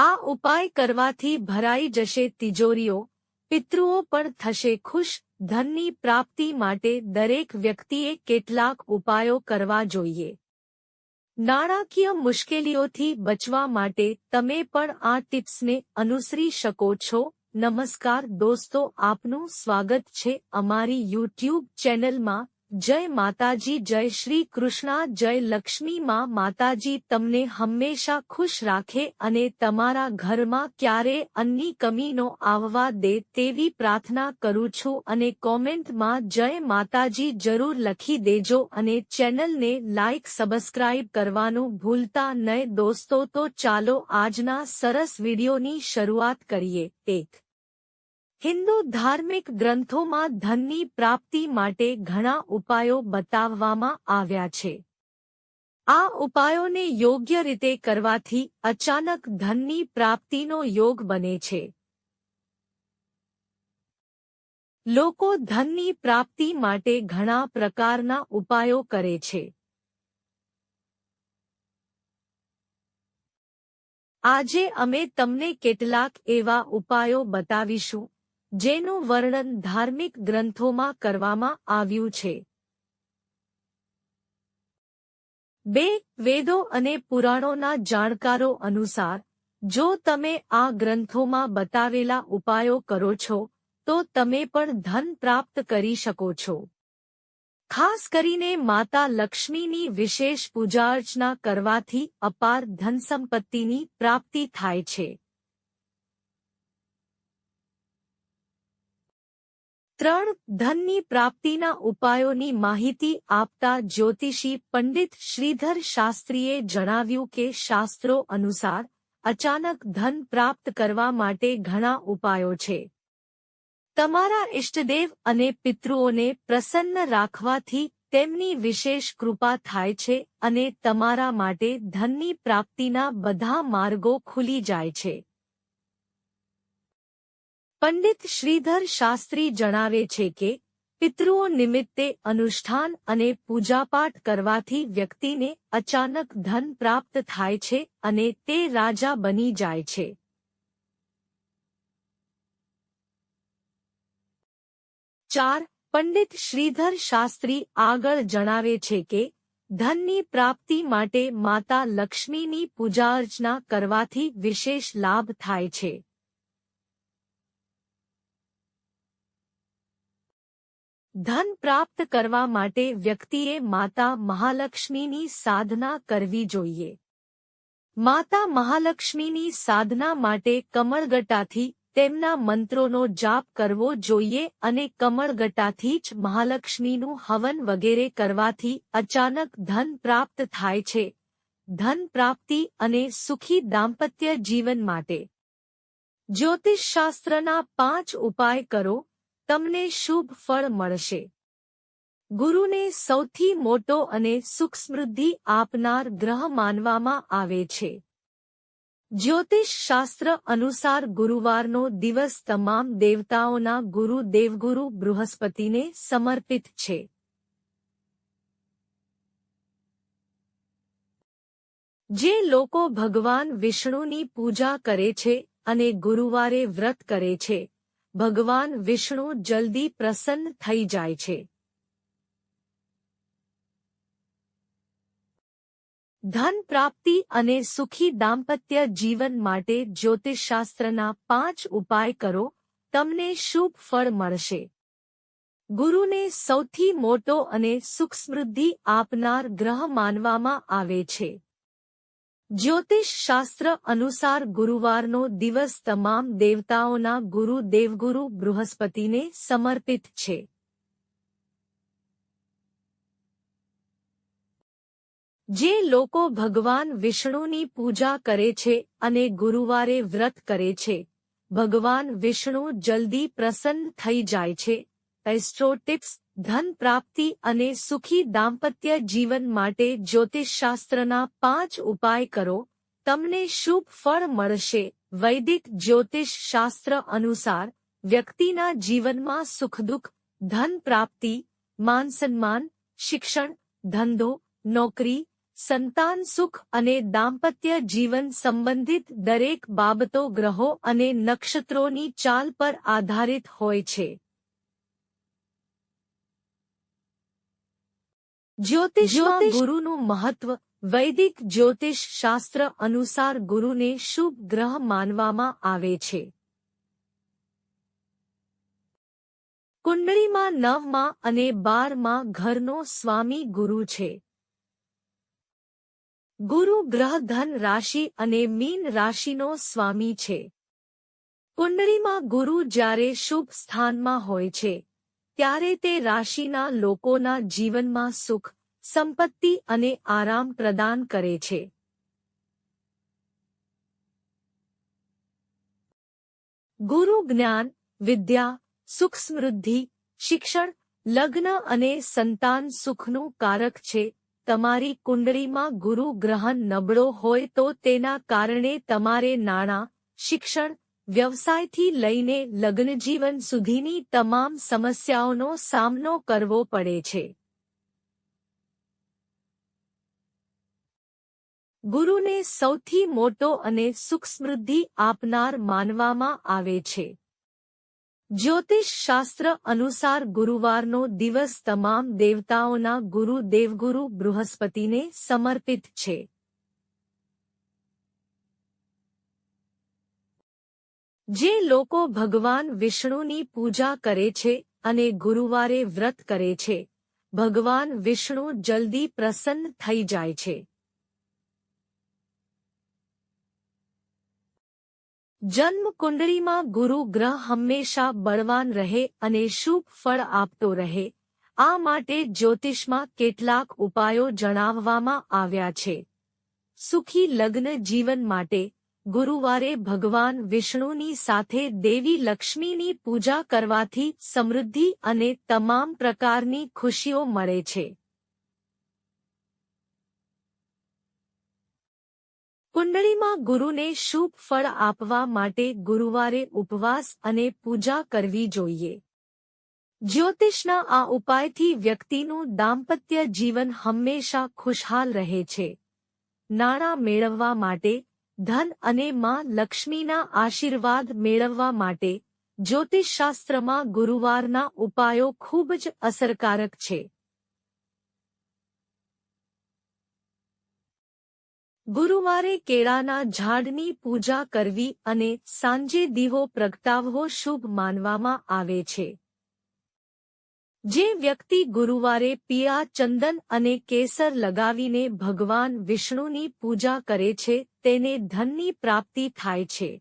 આ ઉપાય કરવાથી ભરાઈ જશે તિજોરીઓ, પિતૃઓ પણ થશે ખુશ, ધનની પ્રાપ્તિ માટે દરેક વ્યક્તિએ કેટલાક ઉપાયો કરવા જોઈએ. નાણાકીય મુશ્કેલીઓથી બચવા માટે તમે પણ આ ટિપ્સને અનુસરી શકો છો. નમસ્કાર દોસ્તો, આપનું સ્વાગત છે અમારી યુટ્યુબ ચેનલમાં. જય માતાજી, જય શ્રી કૃષ્ણા, જય લક્ષ્મી માં માતાજી, તમને હંમેશા ખુશ રાખે અને તમારા ઘરમાં ક્યારે અન્ની કમીનો આવવા દે તેવી પ્રાર્થના કરું છું અને કોમેન્ટમાં જય માતાજી જરૂર લખી દેજો અને ચેનલને લાઇક સબસ્ક્રાઇબ કરવાનું ભૂલતા નહીં. દોસ્તો, તો ચાલો આજના સરસ વિડીયોની શરૂઆત કરીએ. એક હિન્દુ ધાર્મિક ગ્રંથોમાં ધનની પ્રાપ્તિ માટે ઘણા ઉપાયો બતાવવામાં આવ્યા છે. આ ઉપાયોને યોગ્ય રીતે કરવાથી અચાનક ધનની પ્રાપ્તિનો યોગ બને છે. લોકો ધનની પ્રાપ્તિ માટે ઘણા પ્રકારના ઉપાયો કરે છે. આજે અમે તમને કેટલાક એવા ઉપાયો બતાવીશું. જેનું વર્ણન ધાર્મિક ગ્રંથોમાં કરવામાં આવ્યું છે. બે, વેદો અને પુરાણોના જાણકારો અનુસાર, જો તમે આ ગ્રંથોમાં બતાવેલા ઉપાયો કરો છો, તો તમે પણ ધન પ્રાપ્ત કરી શકો છો. ખાસ કરીને માતા લક્ષ્મીની વિશેષ પૂજા અર્ચના કરવાથી અપાર ધનસંપત્તિની પ્રાપ્તિ થાય છે. ત્રણ ધનની પ્રાપ્તિના ઉપાયોની માહિતી આપતા જ્યોતિષી પંડિત શ્રીધર શાસ્ત્રીએ જણાવ્યું કે શાસ્ત્રો અનુસાર અચાનક ધન પ્રાપ્ત કરવા માટે ઘણા ઉપાયો છે. તમારા ઇષ્ટદેવ અને પિતૃઓને પ્રસન્ન રાખવાથી તેમની વિશેષ કૃપા થાય છે અને તમારા માટે ધનની પ્રાપ્તિના બધા માર્ગો ખુલી જાય છે. પંડિત શ્રીધર શાસ્ત્રી જણાવે છે કે, પિતૃઓ નિમિત્તે અનુષ્ઠાન અને પૂજાપાઠ કરવાથી વ્યક્તિને અચાનક ધન પ્રાપ્ત થાય છે અને તે રાજા બની જાય છે. ચાર, પંડિત શ્રીધર શાસ્ત્રી આગળ જણાવે છે કે, ધનની પ્રાપ્તિ માટે માતા લક્ષ્મીની પૂજાઅર્ચના કરવાથી વિશેષ લાભ થાય છે. ધન પ્રાપ્ત કરવા માટે વ્યક્તિએ માતા મહાલક્ષ્મીની સાધના કરવી જોઈએ. માતા મહાલક્ષ્મીની સાધના માટે કમળગટાથી તેમના મંત્રોનો જાપ કરવો જોઈએ અને કમળગટાથી જ મહાલક્ષ્મીનું હવન વગેરે કરવાથી અચાનક ધન પ્રાપ્ત થાય છે. ધન પ્રાપ્તિ અને સુખી દાંપત્ય જીવન માટે. જ્યોતિષશાસ્ત્રના પાંચ ઉપાય કરો. તમને શુભ ફળ મળશે. ગુરુને સૌથી મોટો અને સુખ સમૃદ્ધિ આપનાર ગ્રહ માનવામાં આવે છે. જ્યોતિષ શાસ્ત્ર અનુસાર ગુરુવારનો દિવસ તમામ દેવતાઓના ગુરુ દેવગુરુ બૃહસ્પતિને સમર્પિત છે. જે લોકો ભગવાન વિષ્ણુની પૂજા કરે છે અને ગુરુવારે વ્રત કરે છે ભગવાન વિષ્ણુ જલ્દી પ્રસન્ન થઈ જાય છે. ધન પ્રાપ્તિ અને સુખી દાંપત્ય જીવન માટે જ્યોતિષશાસ્ત્રના પાંચ ઉપાય કરો, તમને શુભ ફળ મળશે. ગુરુને સૌથી મોટો અને સુખ સમૃદ્ધિ આપનાર ગ્રહ માનવામાં આવે છે. જ્યોતિષ શાસ્ત્ર અનુસાર ગુરુવારનો દિવસ તમામ દેવતાઓના ગુરુ દેવગુરુ બૃહસ્પતિને સમર્પિત છે. જે લોકો ભગવાન વિષ્ણુની પૂજા કરે છે અને ગુરુવારે વ્રત કરે છે, ભગવાન વિષ્ણુ જલ્દી પ્રસન્ન થઈ જાય છે. એસ્ટ્રો ટિપ્સ ધન પ્રાપ્તિ અને સુખી દાંપત્ય જીવન માટે જ્યોતિષશાસ્ત્રના પાંચ ઉપાય કરો. તમને શુભ ફળ મળશે. વૈદિક જ્યોતિષશાસ્ત્ર અનુસાર, વ્યક્તિના જીવનમાં સુખદુઃખ ધન પ્રાપ્તિ માન સન્માન શિક્ષણ, ધંધો, નોકરી, સંતાન સુખ અને દાંપત્ય જીવન સંબંધિત દરેક બાબતો ગ્રહો અને નક્ષત્રોની ચાલ પર આધારિત હોય છે. જ્યોતિષમાં ગુરુનું મહત્વ વૈદિક જ્યોતિષ શાસ્ત્ર અનુસાર ગુરુને શુભ ગ્રહ માનવામાં આવે છે. કુંડળીમાં નવમાં અને બારમાં ઘરનો સ્વામી ગુરુ છે. ગુરુ ગ્રહ ધન રાશિ અને મીન રાશિનો સ્વામી છે. કુંડળીમાં ગુરુ જ્યારે શુભ સ્થાનમાં હોય છે. ત્યારે તે રાશિના લોકોના જીવનમાં સુખ, સંપત્તિ અને આરામ પ્રદાન કરે છે. ગુરુ જ્ઞાન, વિદ્યા, સુખ સમૃદ્ધિ, શિક્ષણ, લગ્ન અને સંતાન સુખનું કારક છે. તમારી કુંડળીમાં ગુરુ ગ્રહણ નબળો હોય તો તેના કારણે તમારે નાણાં, શિક્ષણ વ્યવસાયથી લઈને લગ્નજીવન સુધીની તમામ સમસ્યાઓનો સામનો કરવો પડે છે. ગુરુને સૌથી મોટો અને સુખ સમૃદ્ધિ આપનાર માનવામાં આવે છે. જ્યોતિષ શાસ્ત્ર અનુસાર ગુરુવારનો દિવસ તમામ દેવતાઓના ગુરુ દેવગુરુ બૃહસ્પતિને સમર્પિત છે. જે લોકો ભગવાન વિષ્ણુની પૂજા કરે છે અને ગુરુવારે વ્રત કરે છે, ભગવાન વિષ્ણુ જલ્દી પ્રસન્ન થઈ જાય છે. જન્મ કુંડળીમાં ગુરુ ગ્રહ હંમેશા બળવાન રહે અને શુભ ફળ આપતો રહે. આ માટે જ્યોતિષમાં કેટલાક ઉપાયો જણાવવામાં આવ્યા છે. સુખી લગ્ન જીવન માટે ગુરુવારે ભગવાન વિષ્ણુની સાથે દેવી લક્ષ્મીની પૂજા કરવાથી સમૃદ્ધિ અને તમામ પ્રકારની ખુશીઓ મળે છે. કુંડળીમાં ગુરુને શુભ ફળ આપવા માટે ગુરુવારે ઉપવાસ અને પૂજા કરવી જોઈએ. જ્યોતિષના આ ઉપાયથી વ્યક્તિનું દાંપત્ય જીવન હંમેશા ખુશહાલ રહે છે. નાણાં મેળવવા માટે ધન અને માં લક્ષ્મીના આશીર્વાદ મેળવવા માટે જ્યોતિષશાસ્ત્રમાં ગુરુવારના ઉપાયો ખૂબ જ અસરકારક છે. ગુરુવારે કેળાના ઝાડની પૂજા કરવી અને સાંજે દીવો પ્રગટાવવો શુભ માનવામાં આવે છે. જે વ્યક્તિ ગુરુવારે પિયા ચંદન અને કેસર લગાવીને ભગવાન વિષ્ણુની પૂજા કરે છે, તેને ધનની પ્રાપ્તિ થાય છે.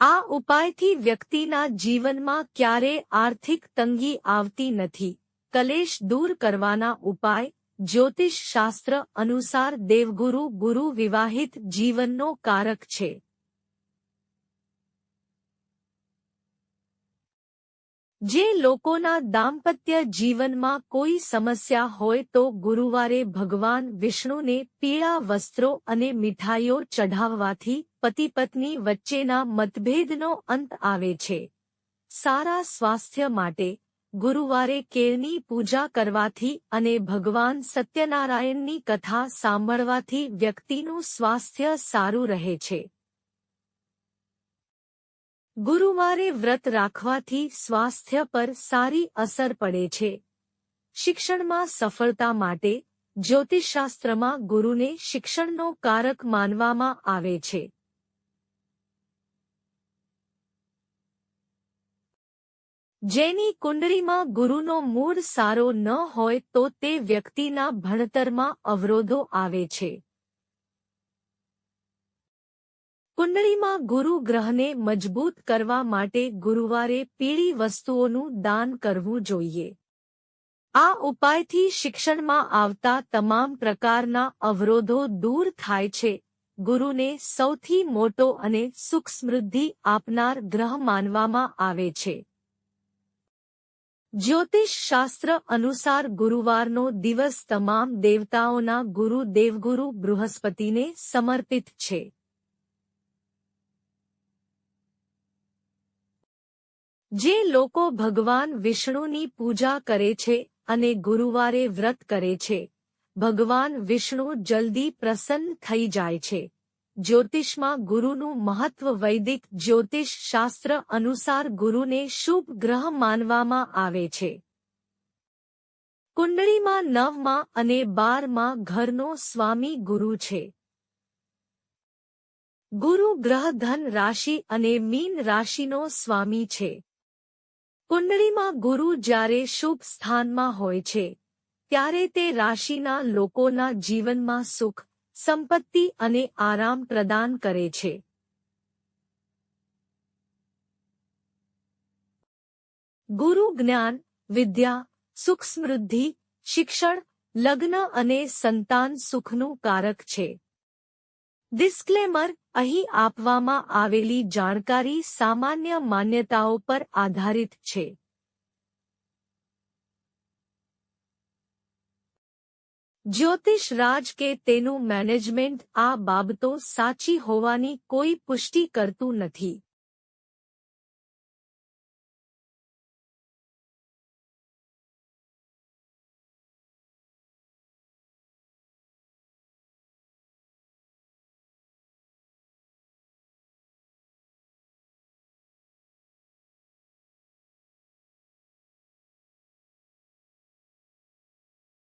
આ ઉપાયથી વ્યક્તિના જીવનમાં ક્યારે આર્થિક તંગી આવતી નથી. કલેશ દૂર કરવાના ઉપાય જ્યોતિષ શાસ્ત્ર અનુસાર દેવગુરુ ગુરુ વિવાહિત જીવનનો કારક છે. જે લોકોના દાંપત્ય જીવનમાં કોઈ સમસ્યા હોય તો ગુરુવારે ભગવાન વિષ્ણુને પીળા વસ્ત્રો અને મીઠાઈઓ ચઢાવવાથી પતિ પત્ની વચ્ચેના મતભેદનો અંત આવે છે. સારા સ્વાસ્થ્ય માટે ગુરુવારે કેળની પૂજા કરવાથી અને ભગવાન સત્યનારાયણની કથા સાંભળવાથી વ્યક્તિનું સ્વાસ્થ્ય સારું રહે છે. ગુરુવારે વ્રત રાખવાથી સ્વાસ્થ્ય પર સારી અસર પડે છે. શિક્ષણમાં સફળતા માટે જ્યોતિષશાસ્ત્રમાં ગુરુને શિક્ષણનો કારક માનવામાં આવે છે. જેની કુંડળીમાં ગુરુનો મૂળ સારો ન હોય તો તે વ્યક્તિના ભણતરમાં અવરોધો આવે છે. કુંડળીમાં ગુરુ ગ્રહને મજબૂત કરવા માટે ગુરુવારે પીળી વસ્તુઓનું દાન કરવું જોઈએ. આ ઉપાયથી શિક્ષણમાં આવતા તમામ પ્રકારના અવરોધો દૂર થાય છે. ગુરુને સૌથી મોટો અને સુખ સમૃદ્ધિ આપનાર ગ્રહ માનવામાં આવે છે. જ્યોતિષ શાસ્ત્ર અનુસાર ગુરુવારનો દિવસ તમામ દેવતાઓના ગુરુ દેવગુરુ બૃહસ્પતિને સમર્પિત છે. જે લોકો ભગવાન વિષ્ણુની પૂજા કરે છે અને ગુરુવારે વ્રત કરે છે. ભગવાન વિષ્ણુ જલ્દી પ્રસન્ન થઈ જાય છે. જ્યોતિષમાં ગુરુનું મહત્વ વૈદિક જ્યોતિષ શાસ્ત્ર અનુસાર ગુરુને શુભ ગ્રહ માનવામાં આવે છે. કુંડળીમાં નવમાં અને બારમાં ઘરનો સ્વામી ગુરુ છે. ગુરુ ગ્રહ ધન રાશિ અને મીન રાશિનો સ્વામી છે. કુંડળીમાં ગુરુ જ્યારે શુભ સ્થાનમાં હોય છે, ત્યારે તે રાશિના લોકોના જીવનમાં સુખ, સંપત્તિ અને આરામ પ્રદાન કરે છે. ગુરુ જ્ઞાન, વિદ્યા, સુખ સમૃદ્ધિ, શિક્ષણ, લગ્ન અને સંતાન સુખનું કારક છે. ડિસ્ક્લેમર અહીં આપવામાં આવેલી જાણકારી સામાન્ય માન્યતાઓ પર આધારિત છે. જ્યોતિષ રાજ કે તેનું મેનેજમેન્ટ આ બાબતો સાચી હોવાની કોઈ પુષ્ટિ કરતું નથી.